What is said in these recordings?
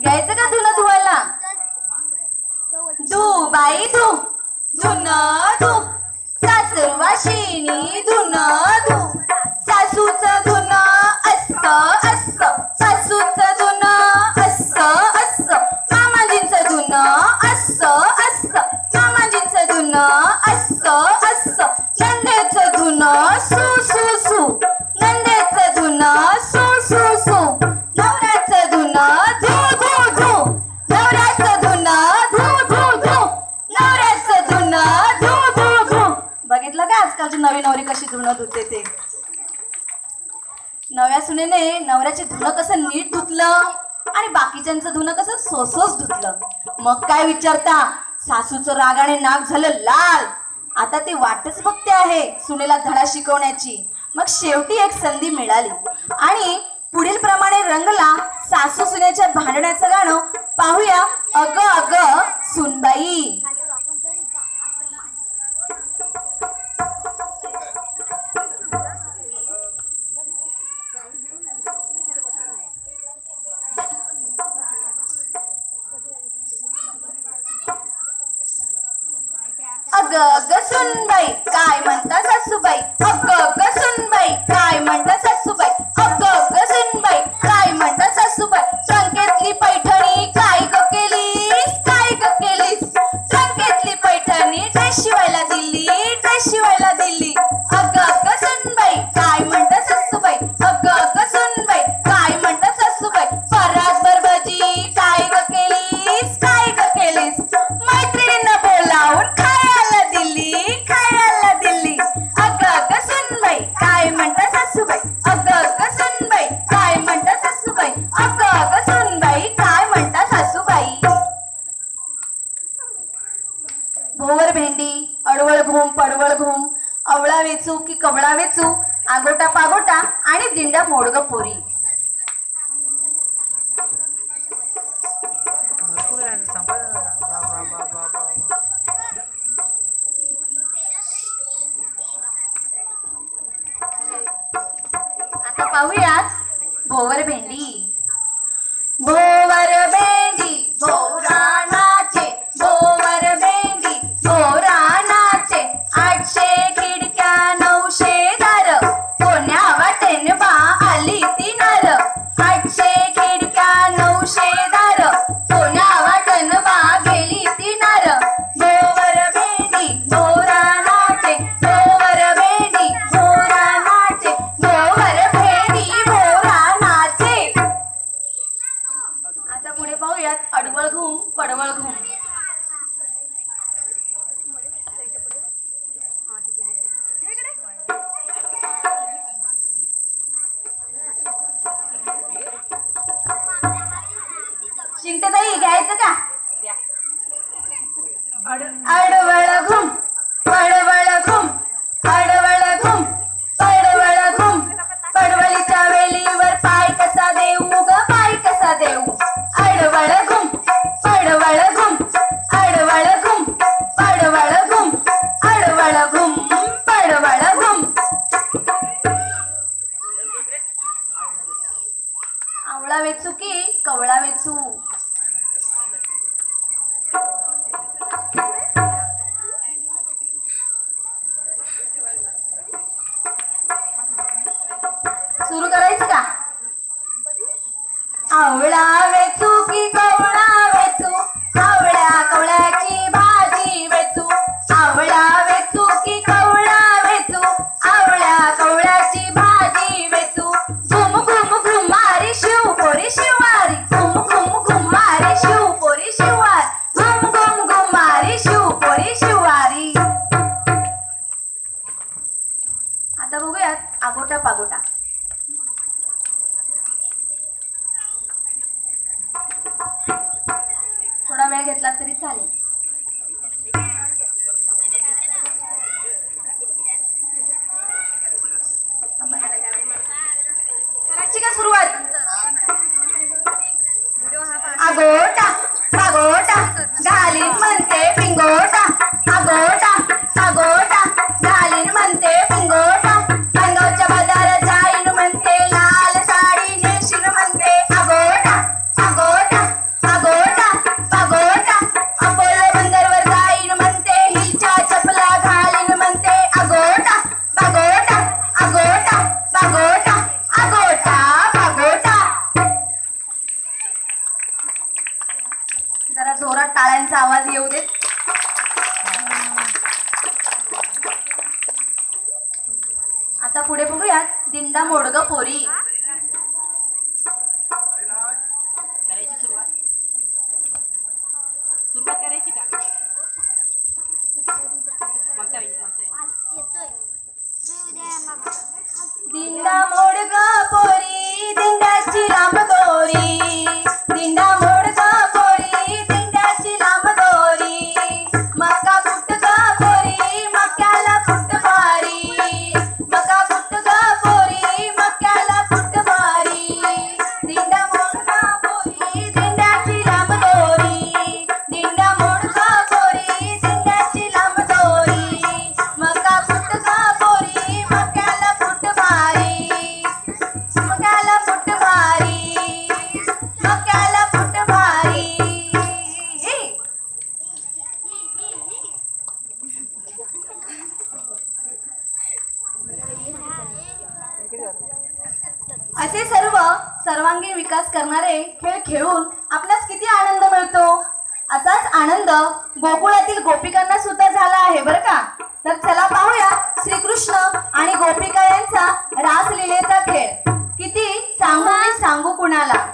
घ्यायचं का तुला धुवायला? धू बाई धू. धुन धू. सासू वाशिनी धुन धू. सासूच धुन असत असत आजकालची नवी नवरी कशी धुणत होते ते? नव्या सुनेने नवऱ्याचे धुणं कसं नीट धुतलं आणि बाकीच्यांचं धुणं कसं सोसोस धुतलं. मग काय विचारता? सासूचं रागाने नाक झालं लाल. आता ते वाटच बघते आहे सुनेला धडा शिकवण्याची. मग शेवटी एक संधी मिळाली. आणि पुढील प्रमाणे रंगला सासू सुनेच्या भांडण्याचं गाणं पाहूया अग अग सुनबाई. सुनबाई काय म्हणता सासूबाई? अग अग सुनबाई काय म्हणता सासूबाई? जाऊयात गोवर भेंडी આવડાવે. वेळ घेतला तरी चालेल. Brindamos. असे सर्व सर्वांगीण विकास करणारे खेळ खेळून आपल्यास किती आनंद मिळतो? असाच आनंद गोकुळातील गोपिकांना सुद्धा झाला आहे बरं का? तर चला पाहूया श्रीकृष्ण आणि गोपिका यांचा रासलीलेचा खेळ. किती सांगू सांगू कुणाला?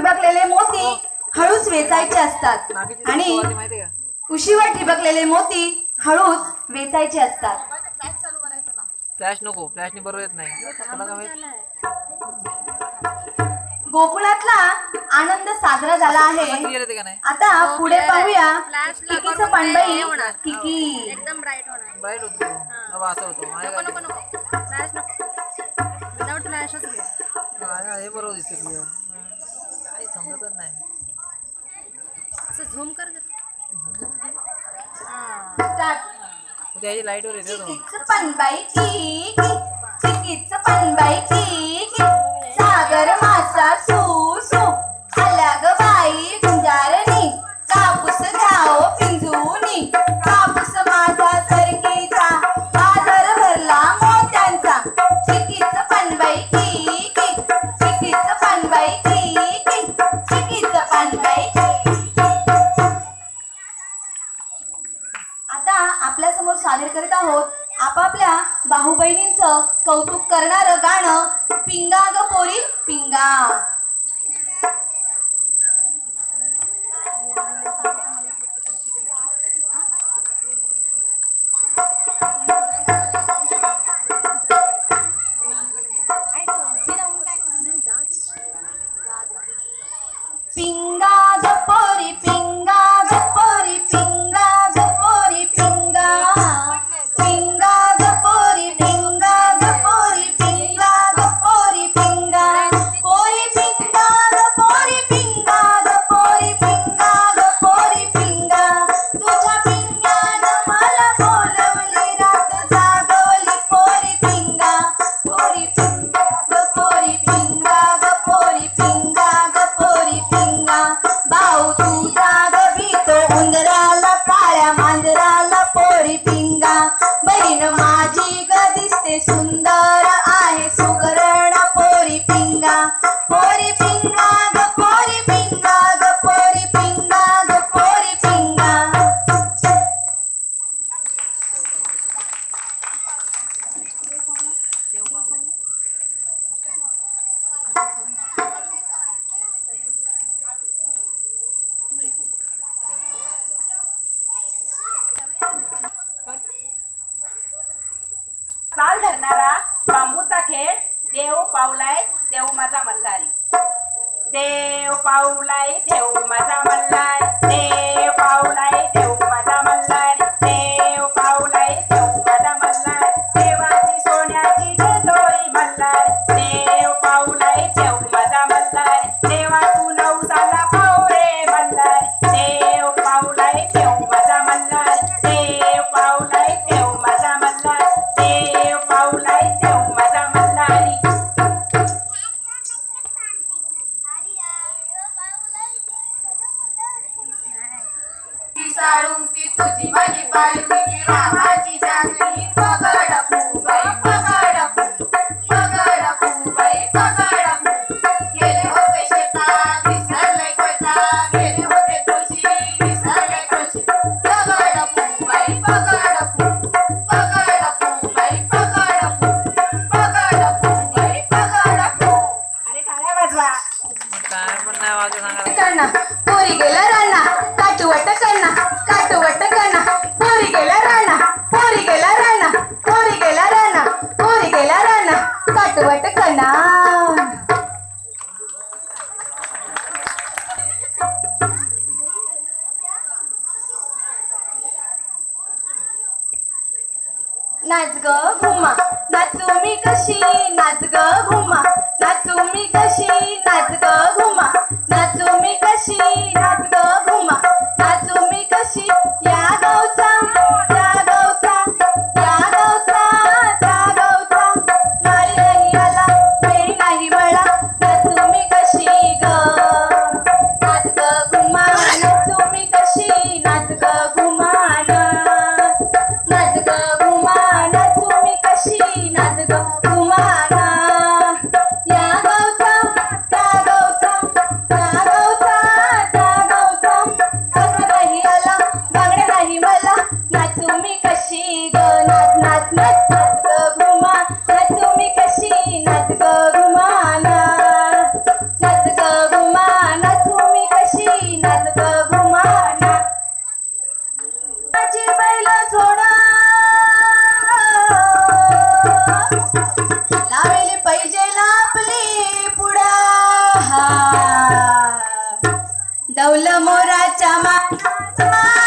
ठिबकलेले मोती हो. हळूच वेचायचे असतात. आणि उशीवर ठिबकलेले मोती हळूच वेचायचे असतात. फ्लॅश नको फ्लॅशने बरोबर येत नाही. गोकुळातला आनंद साजरा झाला आहे. आता पुढे पाहूया किकीचं पांडई किकी. एकदम ब्राईट होणार. ब्राईट होतो. असं होतो. नको नको फ्लॅश नको. विदाऊट फ्लॅशच हे बरोबर दिसत समजतच नाही असं झूम कर जरा. हा. त्याची लाईटवर येते तो. चिकीच पणबाई की चिकीच पणबाई करणाऱ्या बाहुबहिणींचं कौतुक करणारं गाणं पिंगा ग पोरी पिंगा. नाच ग घुमा. नाचू मी कशी? नाच ग घुमा. नाचू मी कशी? नाच ग घुमा. नाचू मी कशी? नाच ग लावेले पाहिजे आपली पुढा डौल मोराच्या माना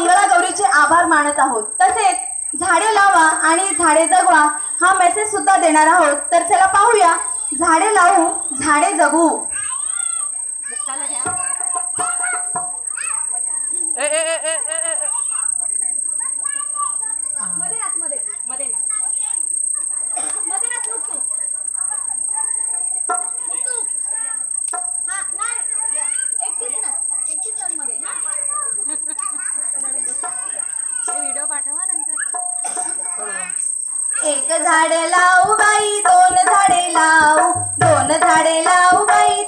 मंगळागौरीचे आभार मानत आहोत. तसेच झाडे लावा आणि झाडे जगवा हा मेसेज सुद्धा देणार आहोत. तर चला पाहूया. झाडे लावू झाडे जगू. ए, ए, ए, ए, ए, ए, ए. एक झाडे लावू बाई दोन झाडे लावू. दोन झाडे लावू बाई